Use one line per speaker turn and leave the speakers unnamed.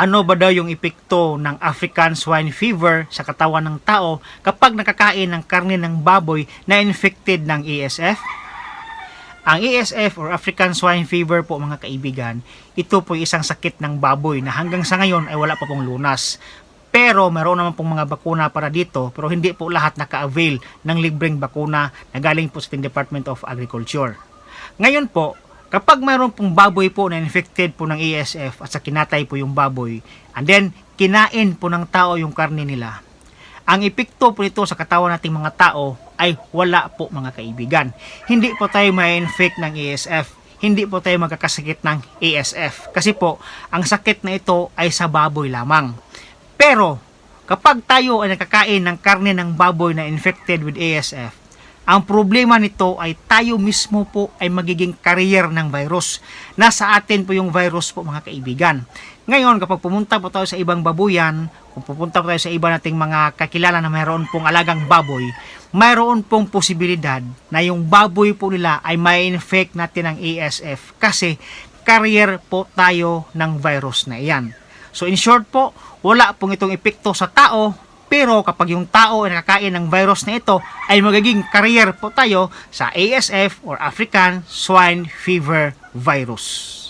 ano ba daw yung epekto ng African swine fever sa katawan ng tao kapag nakakain ng karne ng baboy na infected ng ASF? Ang ASF or African swine fever po mga kaibigan, ito po isang sakit ng baboy na hanggang sa ngayon ay wala pa pong lunas. Pero meron naman pong mga bakuna para dito pero hindi po lahat naka-avail ng libreng bakuna na galing po sa Department of Agriculture. Ngayon po, kapag mayroon pong baboy po na infected po ng ASF at sa kinatay po yung baboy, and then kinain po ng tao yung karne nila, ang epekto po nito sa katawan nating mga tao ay wala po mga kaibigan. Hindi po tayo ma-infect ng ASF. Hindi po tayo magkakasakit ng ASF. Kasi po, ang sakit na ito ay sa baboy lamang. Pero, kapag tayo ay nakakain ng karne ng baboy na infected with ASF, ang problema nito ay tayo mismo po ay magiging carrier ng virus. Nasa atin po yung virus po mga kaibigan. Ngayon, kapag pumunta po tayo sa ibang babuyan, kung pupunta po tayo sa iba nating mga kakilala na mayroon pong alagang baboy, mayroon pong posibilidad na yung baboy po nila ay may infect natin ng ASF kasi carrier po tayo ng virus na iyan. So in short po, wala pong itong epekto sa tao, pero kapag yung tao ay nakakain ng virus na ito, ay magiging carrier po tayo sa ASF or African Swine Fever Virus.